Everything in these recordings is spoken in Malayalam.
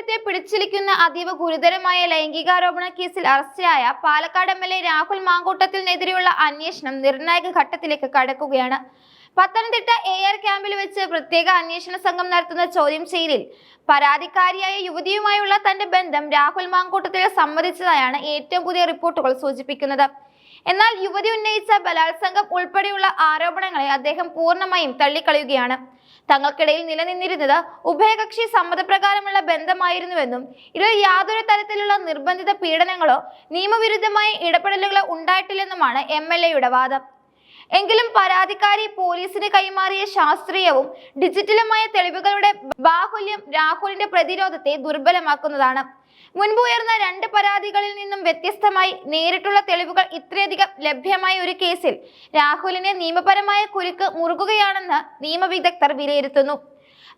സാഹചര്യത്തിൽ പിടിച്ചിരിക്കുന്ന അതീവ ഗുരുതരമായ ലൈംഗികാരോപണ കേസിൽ അറസ്റ്റിലായ Palakkad M L A Rahul മാങ്കൂട്ടത്തിനെതിരെയുള്ള അന്വേഷണം നിർണായക ഘട്ടത്തിലേക്ക് കടക്കുകയാണ്. പത്തനംതിട്ട എ ആർ ക്യാമ്പിൽ വെച്ച് പ്രത്യേക അന്വേഷണ സംഘം നടത്തുന്ന ചോദ്യം ചെയ്യലിൽ പരാതിക്കാരിയായ യുവതിയുമായുള്ള തന്റെ ബന്ധം രാഹുൽ മാങ്കൂട്ടത്തിൽ സമ്മതിച്ചതായാണ് ഏറ്റവും പുതിയ റിപ്പോർട്ടുകൾ സൂചിപ്പിക്കുന്നത്. എന്നാൽ യുവതി ഉന്നയിച്ച ബലാത്സംഗം ഉൾപ്പെടെയുള്ള ആരോപണങ്ങളെ അദ്ദേഹം പൂർണമായും തള്ളിക്കളയുകയാണ്. തങ്ങൾക്കിടയിൽ നിലനിന്നിരുന്നത് ഉഭയകക്ഷി സമ്മതപ്രകാരമുള്ള ബന്ധമായിരുന്നുവെന്നും ഇതിൽ യാതൊരു തരത്തിലുള്ള നിർബന്ധിത പീഡനങ്ങളോ നിയമവിരുദ്ധമായ ഇടപെടലുകളോ ഉണ്ടായിട്ടില്ലെന്നുമാണ് എം വാദം. എങ്കിലും പരാതിക്കാരി പോലീസിന് കൈമാറിയ ശാസ്ത്രീയവും ഡിജിറ്റലുമായ തെളിവുകളുടെ ബാഹുല്യം രാഹുലിന്റെ പ്രതിരോധത്തെ ദുർബലമാക്കുന്നതാണ്. മുൻപ് ഉയർന്ന രണ്ട് പരാതികളിൽ നിന്നും വ്യത്യസ്തമായി നേരിട്ടുള്ള തെളിവുകൾ ഇത്രയധികം ലഭ്യമായ ഒരു കേസിൽ രാഹുലിനെ നിയമപരമായ കുരുക്ക് മുറുകുകയാണെന്ന് നിയമവിദഗ്ധർ വിലയിരുത്തുന്നു.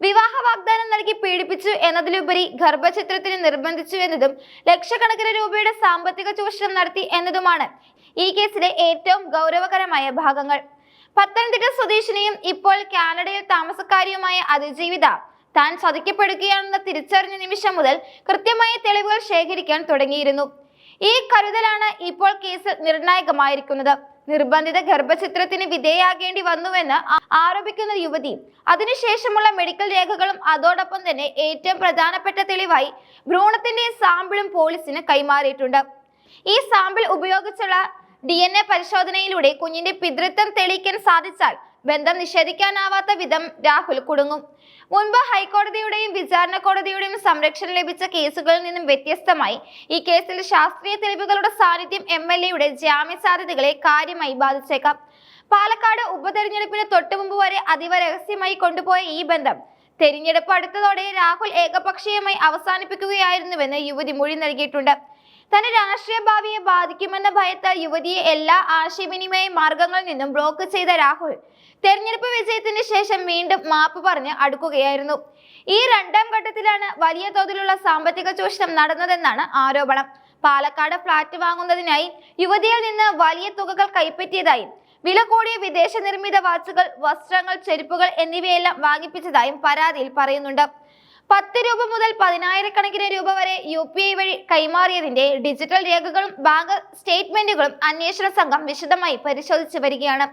വിവാഹ വാഗ്ദാനം നൽകി പീഡിപ്പിച്ചു എന്നതിലുപരി ഗർഭചിത്രത്തിന് നിർബന്ധിച്ചു എന്നതും ലക്ഷക്കണക്കിന് രൂപയുടെ സാമ്പത്തിക ചൂഷണം നടത്തി എന്നതുമാണ് ഈ കേസിലെ ഏറ്റവും ഗൗരവകരമായ ഭാഗങ്ങൾ. പത്തനംതിട്ട സ്വദേശിനിയും ഇപ്പോൾ കാനഡയിൽ താമസക്കാരിയുമായ അതിജീവിത താൻ ചതിക്കപ്പെടുകയാണെന്ന് തിരിച്ചറിഞ്ഞ നിമിഷം മുതൽ കൃത്യമായ തെളിവുകൾ ശേഖരിക്കാൻ തുടങ്ങിയിരുന്നു. ഈ കരുതലാണ് ഇപ്പോൾ കേസ് നിർണായകമായിരിക്കുന്നത്. നിർബന്ധിത ഗർഭചിത്രത്തിന് വിധേയാകേണ്ടി വന്നുവെന്ന് ആരോപിക്കുന്ന യുവതി അതിനുശേഷമുള്ള മെഡിക്കൽ രേഖകളും അതോടൊപ്പം തന്നെ ഏറ്റവും പ്രധാനപ്പെട്ട തെളിവായി ഭ്രൂണത്തിന്റെ സാമ്പിളും പോലീസിന് കൈമാറിയിട്ടുണ്ട്. ഈ സാമ്പിൾ ഉപയോഗിച്ചുള്ള ഡി എൻ എ പരിശോധനയിലൂടെ കുഞ്ഞിന്റെ പിതൃത്വം തെളിയിക്കാൻ സാധിച്ചാൽ ബന്ധം നിഷേധിക്കാനാവാത്ത വിധം രാഹുൽ കുടുങ്ങും. മുൻപ് ഹൈക്കോടതിയുടെയും വിചാരണ കോടതിയുടെയും സംരക്ഷണം ലഭിച്ച കേസുകളിൽ നിന്നും വ്യത്യസ്തമായി ഈ കേസിൽ ശാസ്ത്രീയ തെളിവുകളുടെ സാന്നിധ്യം എം എൽ എയുടെ ജാമ്യ സാധ്യതകളെ കാര്യമായി ബാധിച്ചേക്കാം. പാലക്കാട് ഉപതെരഞ്ഞെടുപ്പിന് തൊട്ടുമുമ്പ് വരെ അതീവ രഹസ്യമായി കൊണ്ടുപോയ ഈ ബന്ധം തെരഞ്ഞെടുപ്പ് അടുത്തതോടെ രാഹുൽ ഏകപക്ഷീയമായി അവസാനിപ്പിക്കുകയായിരുന്നുവെന്ന് യുവതി മൊഴി നൽകിയിട്ടുണ്ട്. തന്റെ രാഷ്ട്രീയ ഭാവിയെ ബാധിക്കുമെന്ന ഭയത്താൽ യുവതിയെ എല്ലാ ആശയവിനിമയ മാർഗങ്ങളിൽ നിന്നും ബ്ലോക്ക് ചെയ്ത രാഹുൽ. തെരഞ്ഞെടുപ്പ് വിജയത്തിന് ശേഷം വീണ്ടും മാപ്പ് പറഞ്ഞ് അടുക്കുകയായിരുന്നു. ഈ രണ്ടാം ഘട്ടത്തിലാണ് വലിയ തോതിലുള്ള സാമ്പത്തിക ചൂഷണം നടന്നതെന്നാണ് ആരോപണം. പാലക്കാട് ഫ്ളാറ്റ് വാങ്ങുന്നതിനായി യുവതിയിൽ നിന്ന് വലിയ തുകകൾ കൈപ്പറ്റിയതായും വില കൂടിയ വിദേശ നിർമ്മിത വാച്ചുകൾ വസ്ത്രങ്ങൾ ചെരുപ്പുകൾ എന്നിവയെല്ലാം വാങ്ങിപ്പിച്ചതായും പരാതിയിൽ പറയുന്നുണ്ട്. പത്ത് രൂപ മുതൽ പതിനായിരക്കണക്കിന് രൂപ വരെ യു പി ഐ വഴി കൈമാറിയതിന്റെ ഡിജിറ്റൽ രേഖകളും ബാങ്ക് സ്റ്റേറ്റ്മെന്റുകളും അന്വേഷണ സംഘം വിശദമായി പരിശോധിച്ചു വരികയാണ്.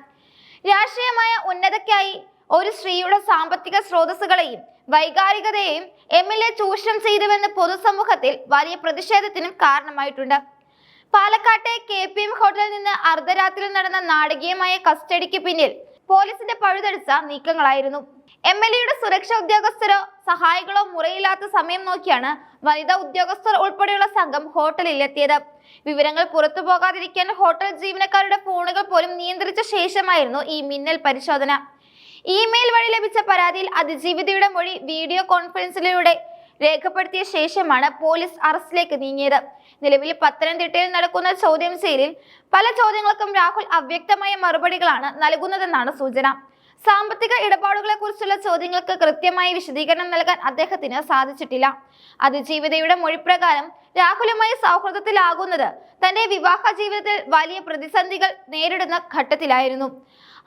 രാഷ്ട്രീയമായ ഉന്നതയ്ക്കായി ഒരു സ്ത്രീയുടെ സാമ്പത്തിക സ്രോതസ്സുകളെയും വൈകാരികതയെയും എം എൽ എ ചൂഷണം ചെയ്തുവെന്ന് പൊതുസമൂഹത്തിൽ വലിയ പ്രതിഷേധത്തിനും കാരണമായിട്ടുണ്ട്. പാലക്കാട്ടെ കെ പി എം ഹോട്ടലിൽ നിന്ന് അർദ്ധരാത്രി നടന്ന നാടകീയമായ കസ്റ്റഡിക്ക് പിന്നിൽ പോലീസിന്റെ പഴുതടിച്ച നീക്കങ്ങളായിരുന്നു. എം എൽ എയുടെ സുരക്ഷാ ഉദ്യോഗസ്ഥരോ സഹായികളോ മുറയില്ലാത്ത സമയം നോക്കിയാണ് വനിതാ ഉദ്യോഗസ്ഥർ ഉൾപ്പെടെയുള്ള സംഘം ഹോട്ടലിൽ എത്തിയത് വിവരങ്ങൾ പുറത്തു പോകാതിരിക്കാൻ ഹോട്ടൽ ജീവനക്കാരുടെ ഫോണുകൾ പോലും നിയന്ത്രിച്ച ശേഷമായിരുന്നു ഈ മിന്നൽ പരിശോധന. ഇമെയിൽ വഴി ലഭിച്ച പരാതിയിൽ അതിജീവിതയുടെ മൊഴി വീഡിയോ കോൺഫറൻസിലൂടെ രേഖപ്പെടുത്തിയ ശേഷമാണ് പോലീസ് അറസ്റ്റിലേക്ക് നീങ്ങിയത്. നിലവിൽ പത്തനംതിട്ടയിൽ നടക്കുന്ന ചോദ്യം ചെയ്യലിൽ പല ചോദ്യങ്ങൾക്കും രാഹുൽ അവ്യക്തമായ മറുപടികളാണ് നൽകുന്നതെന്നാണ് സൂചന. സാമ്പത്തിക ഇടപാടുകളെ കുറിച്ചുള്ള ചോദ്യങ്ങൾക്ക് കൃത്യമായി വിശദീകരണം നൽകാൻ അദ്ദേഹത്തിന് സാധിച്ചിട്ടില്ല. അതിജീവിതയുടെ മൊഴിപ്രകാരം രാഹുലുമായി സൗഹൃദത്തിലാകുന്നത് തന്റെ വിവാഹ ജീവിതത്തിൽ വലിയ പ്രതിസന്ധികൾ നേരിടുന്ന ഘട്ടത്തിലായിരുന്നു.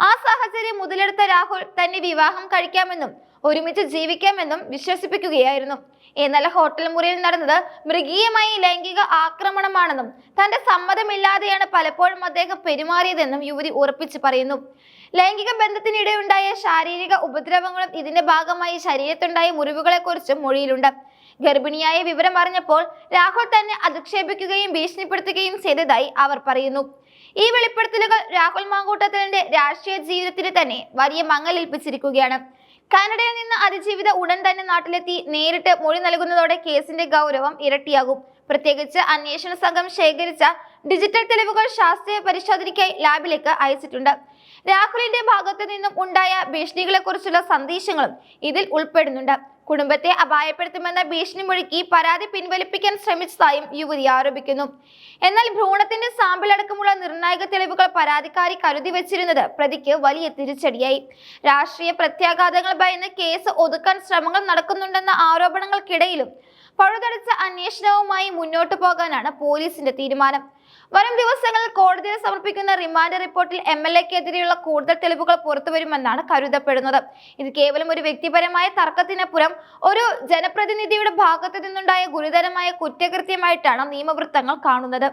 ആ സാഹചര്യം മുതലെടുത്ത രാഹുൽ തന്നെ വിവാഹം കഴിക്കാമെന്നും ഒരുമിച്ച് ജീവിക്കാമെന്നും വിശ്വസിപ്പിക്കുകയായിരുന്നു. എന്നാൽ ഹോട്ടൽ മുറിയിൽ നടന്നത് മൃഗീയമായ ലൈംഗിക ആക്രമണമാണെന്നും തന്റെ സമ്മതമില്ലാതെയാണ് പലപ്പോഴും അദ്ദേഹം പെരുമാറിയതെന്നും യുവതി ഉറപ്പിച്ചു പറയുന്നു. ലൈംഗിക ബന്ധത്തിനിടെയുണ്ടായ ശാരീരിക ഉപദ്രവങ്ങളും ഇതിന്റെ ഭാഗമായി ശരീരത്തുണ്ടായ മുറിവുകളെക്കുറിച്ചും മൊഴിയിലുണ്ട്. ഗർഭിണിയായ വിവരം അറിഞ്ഞപ്പോൾ രാഹുൽ തന്നെ അധിക്ഷേപിക്കുകയും ഭീഷണിപ്പെടുത്തുകയും ചെയ്തതായി അവർ പറയുന്നു. ഈ വെളിപ്പെടുത്തലുകൾ രാഹുൽ മാങ്കൂട്ടത്തിലിന്റെ രാഷ്ട്രീയ ജീവിതത്തിന് തന്നെ വലിയ മങ്ങലേൽപ്പിച്ചിരിക്കുകയാണ്. കാനഡയിൽ നിന്ന് അതിജീവിത ഉടൻ തന്നെ നാട്ടിലെത്തി നേരിട്ട് മൊഴി നൽകുന്നതോടെ കേസിന്റെ ഗൗരവം ഇരട്ടിയാകും. പ്രത്യേകിച്ച് അന്വേഷണ സംഘം ശേഖരിച്ച ഡിജിറ്റൽ തെളിവുകൾ ശാസ്ത്രീയ പരിശോധനയ്ക്കായി ലാബിലേക്ക് അയച്ചിട്ടുണ്ട്. രാഹുലിന്റെ ഭാഗത്തു നിന്നും ഉണ്ടായ ഭീഷണികളെക്കുറിച്ചുള്ള സന്ദേശങ്ങളും ഇതിൽ ഉൾപ്പെടുന്നുണ്ട്. കുടുംബത്തെ അപായപ്പെടുത്തുമെന്ന ഭീഷണി മുഴുക്കി പരാതി പിൻവലിപ്പിക്കാൻ ശ്രമിച്ചതായും യുവതി ആരോപിക്കുന്നു. എന്നാൽ ഭ്രൂണത്തിന്റെ സാമ്പിൾ അടക്കമുള്ള നിർണായക തെളിവുകൾ പരാതിക്കാരി കരുതി വെച്ചിരുന്നത് പ്രതിക്ക് വലിയ തിരിച്ചടിയായി. രാഷ്ട്രീയ പ്രത്യാഘാതങ്ങൾ ഭയന്ന് കേസ് ഒതുക്കാൻ ശ്രമങ്ങൾ നടക്കുന്നുണ്ടെന്ന ആരോപണങ്ങൾക്കിടയിലും പഴുതടച്ച അന്വേഷണവുമായി മുന്നോട്ടു പോകാനാണ് പോലീസിന്റെ തീരുമാനം. വരും ദിവസങ്ങളിൽ കോടതിയിൽ സമർപ്പിക്കുന്ന റിമാൻഡ് റിപ്പോർട്ടിൽ എം എൽ എക്കെതിരെയുള്ള കൂടുതൽ തെളിവുകൾ പുറത്തുവരുമെന്നാണ് കരുതപ്പെടുന്നത്. ഇത് കേവലം ഒരു വ്യക്തിപരമായ തർക്കത്തിനപ്പുറം ഒരു ജനപ്രതിനിധിയുടെ ഭാഗത്തു നിന്നുണ്ടായ ഗുരുതരമായ കുറ്റകൃത്യമായിട്ടാണ് നിയമവൃത്തങ്ങൾ കാണുന്നത്.